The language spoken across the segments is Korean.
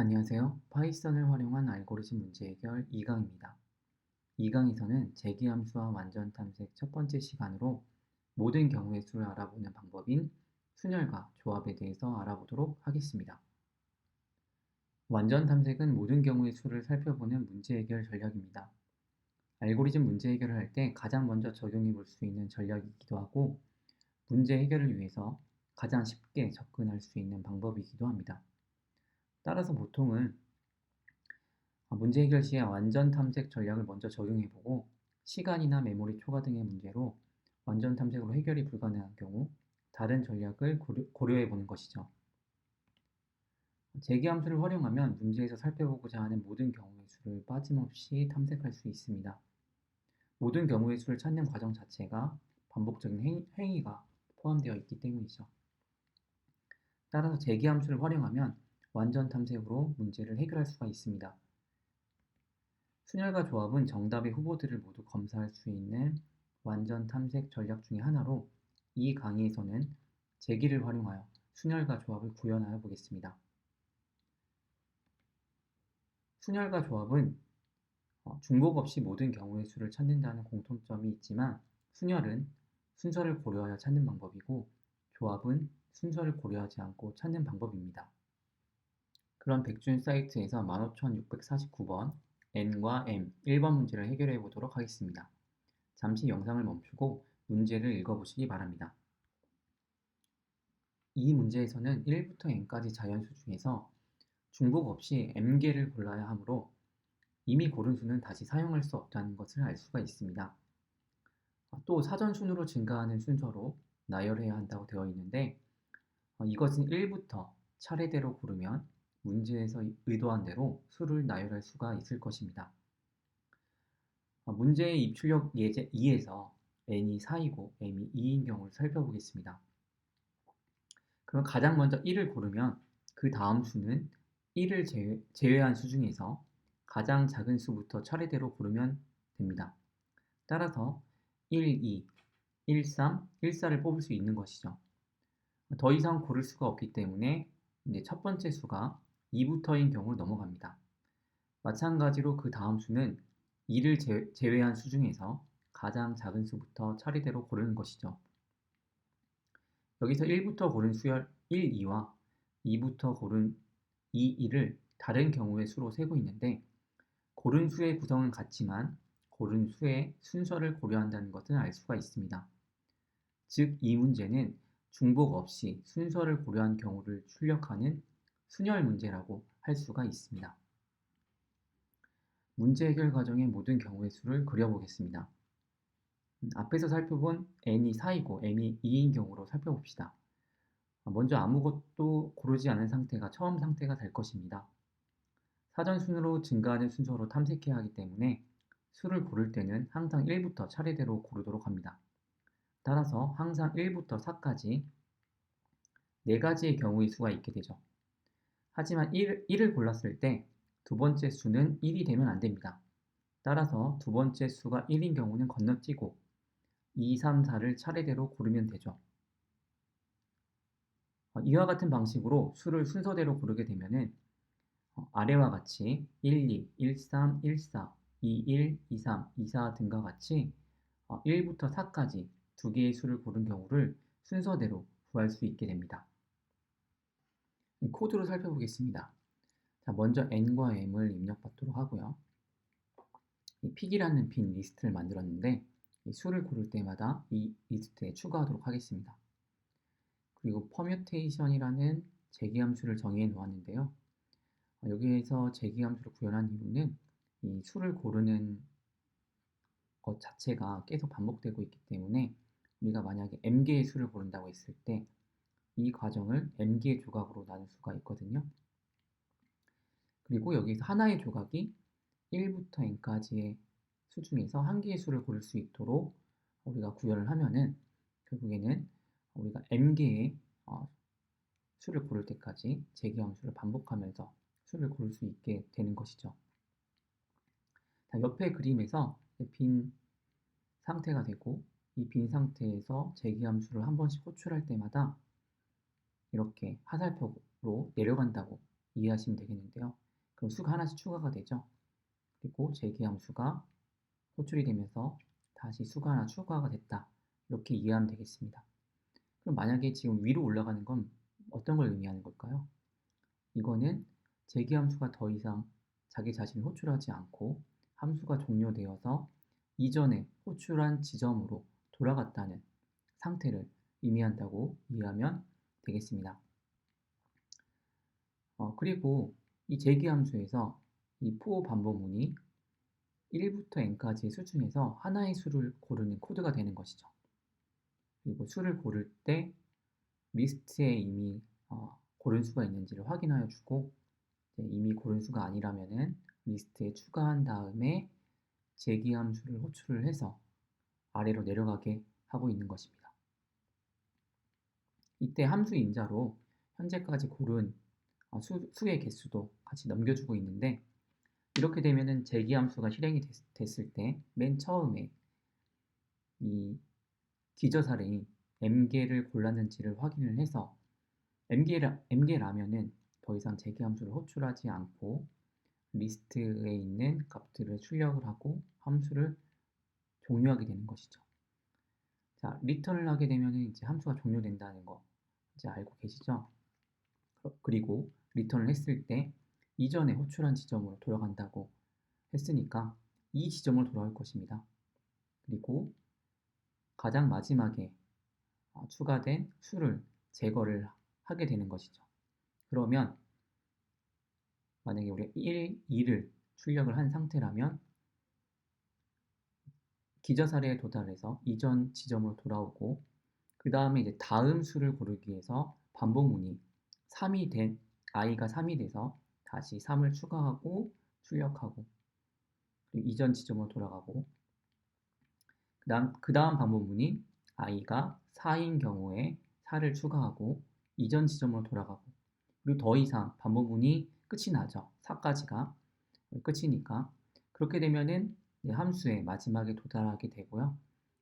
안녕하세요. 파이썬을 활용한 알고리즘 문제 해결 2강입니다. 2강에서는 재기함수와 완전 탐색 첫 번째 시간으로 모든 경우의 수를 알아보는 방법인 순열과 조합에 대해서 알아보도록 하겠습니다. 완전 탐색은 모든 경우의 수를 살펴보는 문제 해결 전략입니다. 알고리즘 문제 해결을 할 때 가장 먼저 적용해 볼 수 있는 전략이기도 하고 문제 해결을 위해서 가장 쉽게 접근할 수 있는 방법이기도 합니다. 따라서 보통은 어, 문제 해결 시에 완전 탐색 전략을 먼저 적용해보고 시간이나 메모리 초과 등의 문제로 완전 탐색으로 해결이 불가능한 경우 다른 전략을 고려, 해보는 것이죠. 재기함수를 활용하면 문제에서 살펴보고자 하는 모든 경우의 수를 빠짐없이 탐색할 수 있습니다. 모든 경우의 수를 찾는 과정 자체가 반복적인 행위, 행위가 포함되어 있기 때문이죠. 따라서 재기함수를 활용하면 완전 탐색으로 문제를 해결할 수가 있습니다. 순열과 조합은 정답의 후보들을 모두 검사할 수 있는 완전 탐색 전략 중의 하나로 이 강의에서는 제기를 활용하여 순열과 조합을 구현하여 보겠습니다. 순열과 조합은 어, 중복 없이 모든 경우의 수를 찾는다는 공통점이 있지만 순열은 순서를 고려하여 찾는 방법이고 조합은 순서를 고려하지 않고 찾는 방법입니다. 그런 백준 사이트에서 15649번 N과 M 1번 문제를 해결해 보도록 하겠습니다. 잠시 영상을 멈추고 문제를 읽어보시기 바랍니다. 이 문제에서는 1부터 n까지 자연수 중에서 중복 없이 m개를 골라야 하므로 이미 고른 수는 다시 사용할 수 없다는 것을 알 수가 있습니다. 또 사전 순으로 증가하는 순서로 나열해야 한다고 되어 있는데 어, 이것은 1부터 차례대로 고르면 문제에서 의도한 대로 수를 나열할 수가 있을 것입니다. 어, 문제의 입출력 예제 2에서 n이 4이고 m이 2인 경우를 살펴보겠습니다. 그럼 가장 먼저 1을 고르면 그 다음 수는 1을 제외, 제외한 수 중에서 가장 작은 수부터 차례대로 고르면 됩니다. 따라서 1, 2, 1, 3, 1, 4를 뽑을 수 있는 것이죠. 더 이상 고를 수가 없기 때문에 이제 첫 번째 수가 2부터인 경우를 넘어갑니다. 마찬가지로 그 다음 수는 2를 제외한 수 중에서 가장 작은 수부터 차례대로 고르는 것이죠. 여기서 1부터 고른 수열 1, 2와 2부터 고른 2, 1을 다른 경우의 수로 세고 있는데 고른 수의 구성은 같지만 고른 수의 순서를 고려한다는 것은 알 수가 있습니다. 즉, 이 문제는 중복 없이 순서를 고려한 경우를 출력하는 순열 문제라고 할 수가 있습니다. 문제 해결 과정의 모든 경우의 수를 그려보겠습니다. 음, 앞에서 살펴본 n이 4이고 m이 2인 경우로 살펴봅시다. 먼저 아무것도 고르지 않은 상태가 처음 상태가 될 것입니다. 사전순으로 증가하는 순서로 탐색해야 하기 때문에 수를 고를 때는 항상 1부터 차례대로 고르도록 합니다. 따라서 항상 1부터 4까지 4가지의 경우의 수가 있게 되죠. 하지만 1, 1을 골랐을 때 두 번째 수는 1이 되면 안 됩니다. 따라서 두 번째 수가 1인 경우는 건너뛰고 2, 3, 4를 차례대로 고르면 되죠. 어, 이와 같은 방식으로 수를 순서대로 고르게 되면은 어, 아래와 같이 1, 2, 1, 3, 1, 4, 2, 1, 2, 3, 2, 4 등과 같이 1부터 어, 4까지 두 개의 수를 고른 경우를 순서대로 구할 수 있게 됩니다. 코드로 살펴보겠습니다. 자, 먼저 n과 m을 입력받도록 하고요. 이 픽이라는 빈 리스트를 만들었는데 이 수를 고를 때마다 이 리스트에 추가하도록 하겠습니다. 그리고 퍼뮤테이션이라는 재기함수를 정의해 놓았는데요. 어, 여기에서 재기함수를 구현한 이유는 이 수를 고르는 것 자체가 계속 반복되고 있기 때문에 우리가 만약에 m개의 수를 고른다고 했을 때 이 과정을 m개의 조각으로 나눌 수가 있거든요. 그리고 여기서 하나의 조각이 1부터 n까지의 수 중에서 한 개의 수를 고를 수 있도록 우리가 구현을 하면은 결국에는 우리가 m개의 어, 수를 고를 때까지 재기함수를 반복하면서 수를 고를 수 있게 되는 것이죠. 자, 옆에 그림에서 빈 상태가 되고 이 빈 상태에서 재기함수를 한 번씩 호출할 때마다 이렇게 화살표로 내려간다고 이해하시면 되겠는데요. 그럼 수가 하나씩 추가가 되죠. 그리고 제기함수가 호출이 되면서 다시 수가 하나 추가가 됐다. 이렇게 이해하면 되겠습니다. 그럼 만약에 지금 위로 올라가는 건 어떤 걸 의미하는 걸까요? 이거는 제기함수가 더 이상 자기 자신을 호출하지 않고 함수가 종료되어서 이전에 호출한 지점으로 돌아갔다는 상태를 의미한다고 이해하면 되겠습니다. 어, 그리고 이 제기함수에서 이 for 반복문이 1부터 n까지의 수 중에서 하나의 수를 고르는 코드가 되는 것이죠. 그리고 수를 고를 때 리스트에 이미 어, 고른 수가 있는지를 확인하여 주고 이미 고른 수가 아니라면은 리스트에 추가한 다음에 제기함수를 호출을 해서 아래로 내려가게 하고 있는 것입니다. 이때 함수 인자로 현재까지 고른 어, 수, 수의 개수도 같이 넘겨주고 있는데 이렇게 되면은 제기함수가 실행이 됐, 을 때 맨 처음에 이 기저사례인 m개를 골랐는지를 확인을 해서 m개라, m개라면은 더 이상 제기함수를 호출하지 않고 리스트에 있는 값들을 출력을 하고 함수를 종료하게 되는 것이죠. 자, 리턴을 하게 되면 이제 함수가 종료된다는 거 이제 알고 계시죠? 그리고 리턴을 했을 때 이전에 호출한 지점으로 돌아간다고 했으니까 이 지점으로 돌아올 것입니다. 그리고 가장 마지막에 어, 추가된 수를 제거를 하게 되는 것이죠. 그러면 만약에 우리가 1, 2를 출력을 한 상태라면 기저사례에 도달해서 이전 지점으로 돌아오고 그 다음에 이제 다음 수를 고르기 위해서 반복문이 3이 된 i가 3이 돼서 다시 3을 추가하고 출력하고 이전 지점으로 돌아가고 그 다음 그 다음 반복문이 i가 4인 경우에 4를 추가하고 이전 지점으로 돌아가고 그리고 더 이상 반복문이 끝이 나죠. 4까지가 끝이니까 그렇게 되면은 함수의 마지막에 도달하게 되고요.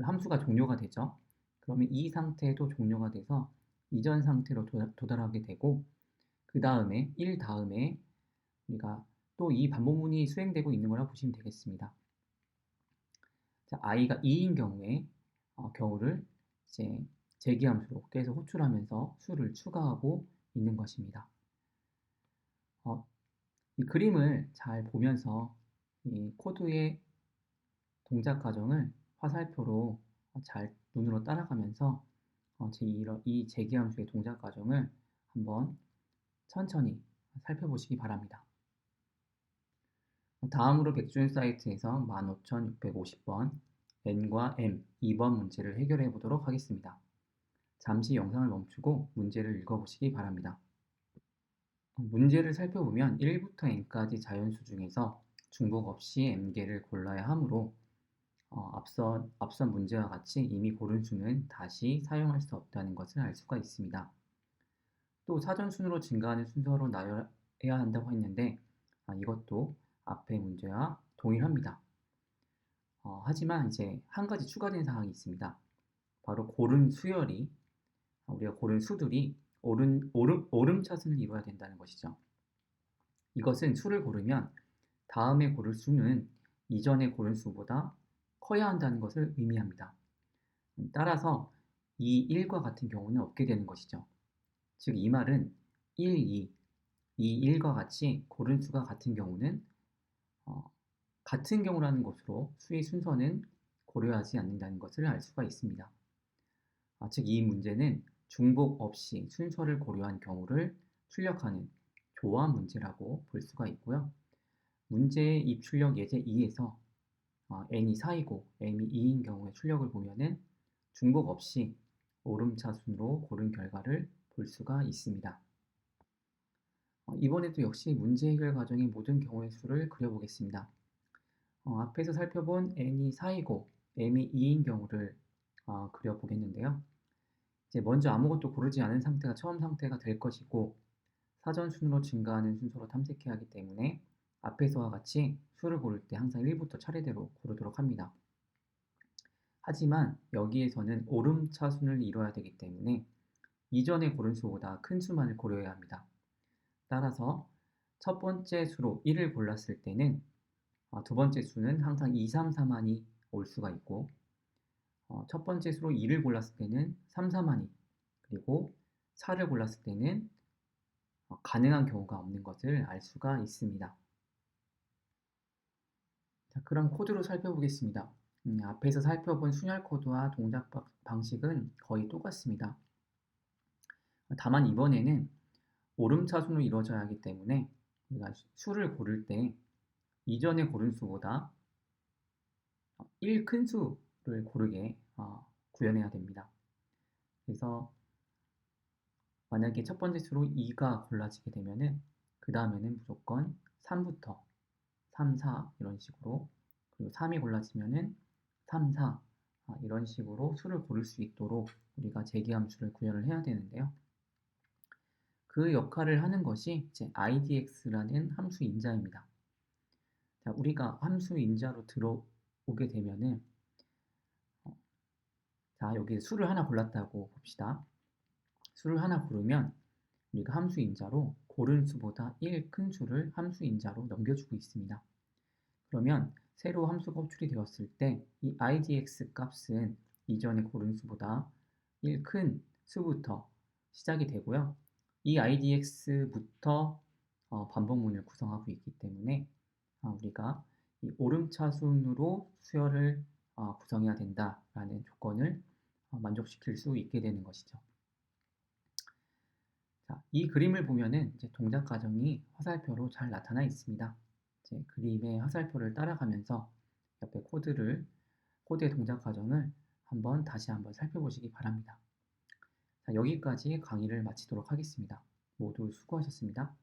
함수가 종료가 되죠. 그러면 이 상태도 종료가 돼서 이전 상태로 도달하게 되고 그 다음에 1 다음에 우리가 또 이 반복문이 수행되고 있는 거라 보시면 되겠습니다. 자, i가 2인 경우에 어, 경우를 이제 제기함수로 계속 호출하면서 수를 추가하고 있는 것입니다. 어, 이 그림을 잘 보면서 이 코드의 동작 과정을 화살표로 잘 눈으로 따라가면서 어, 이 제기함수의 동작 과정을 한번 천천히 살펴보시기 바랍니다. 다음으로 백주인 사이트에서 15650번 N과 M 2번 문제를 해결해 보도록 하겠습니다. 잠시 영상을 멈추고 문제를 읽어보시기 바랍니다. 문제를 살펴보면 1부터 n까지 자연수 중에서 중복 없이 m개를 골라야 하므로 어, 앞선, 앞선 문제와 같이 이미 고른 수는 다시 사용할 수 없다는 것을 알 수가 있습니다. 또 사전순으로 증가하는 순서로 나열해야 한다고 했는데 아, 이것도 앞의 문제와 동일합니다. 어, 하지만 이제 한 가지 추가된 사항이 있습니다. 바로 고른 수열이 우리가 고른 수들이 오름, 오름, 오름차순을 이루어야 된다는 것이죠. 이것은 수를 고르면 다음에 고를 수는 이전에 고른 수보다 커야 한다는 것을 의미합니다. 따라서 이 1과 같은 경우는 없게 되는 것이죠. 즉 이 말은 1, 2, 이 1과 같이 고른 수가 같은 경우는 어, 같은 경우라는 것으로 수의 순서는 고려하지 않는다는 것을 알 수가 있습니다. 아, 즉이 문제는 중복 없이 순서를 고려한 경우를 출력하는 조합 문제라고 볼 수가 있고요. 문제의 입출력 예제 2에서 어, n이 4이고 m이 2인 경우의 출력을 보면은 중복 없이 오름차 순으로 고른 결과를 볼 수가 있습니다. 어, 이번에도 역시 문제 해결 과정의 모든 경우의 수를 그려보겠습니다. 어, 앞에서 살펴본 n이 4이고 m이 2인 경우를 어, 그려보겠는데요. 이제 먼저 아무것도 고르지 않은 상태가 처음 상태가 될 것이고 사전 순으로 증가하는 순서로 탐색해야 하기 때문에 앞에서와 같이 수를 고를 때 항상 1부터 차례대로 고르도록 합니다. 하지만 여기에서는 오름차 순을 이뤄야 되기 때문에 이전에 고른 수보다 큰 수만을 고려해야 합니다. 따라서 첫 번째 수로 1을 골랐을 때는 어, 두 번째 수는 항상 2, 3, 4만이 올 수가 있고 어, 첫 번째 수로 2를 골랐을 때는 3, 4만이 그리고 4를 골랐을 때는 어, 가능한 경우가 없는 것을 알 수가 있습니다. 자, 그럼 코드로 살펴보겠습니다. 음, 앞에서 살펴본 순열 코드와 동작 바- 방식은 거의 똑같습니다. 다만 이번에는 오름차순으로 이루어져야 하기 때문에 우리가 수- 수를 고를 때 이전에 고른 수보다 1큰 수를 고르게 어, 구현해야 됩니다. 그래서 만약에 첫 번째 수로 2가 골라지게 되면은 그 다음에는 무조건 3부터 3, 4 이런 식으로 그리고 3이 골라지면은 3, 4 아, 이런 식으로 수를 고를 수 있도록 우리가 재기함수를 구현을 해야 되는데요. 그 역할을 하는 것이 이제 idx라는 함수 인자입니다. 자, 우리가 함수 인자로 들어오게 되면은 어, 자, 여기 수를 하나 골랐다고 봅시다. 수를 하나 고르면 우리가 함수 인자로 고른 수보다 1 큰 수를 함수 인자로 넘겨주고 있습니다. 그러면 새로 함수가 호출이 되었을 때 이 idx 값은 이전에 고른 수보다 1 큰 수부터 시작이 되고요. 이 idx부터 어, 반복문을 구성하고 있기 때문에 아, 우리가 이 오름차순으로 수열을 어, 구성해야 된다라는 조건을 어, 만족시킬 수 있게 되는 것이죠. 자, 이 그림을 보면은 이제 동작 과정이 화살표로 잘 나타나 있습니다. 이제 그림의 화살표를 따라가면서 옆에 코드를 코드의 동작 과정을 한번 다시 한번 살펴보시기 바랍니다. 자, 여기까지 강의를 마치도록 하겠습니다. 모두 수고하셨습니다.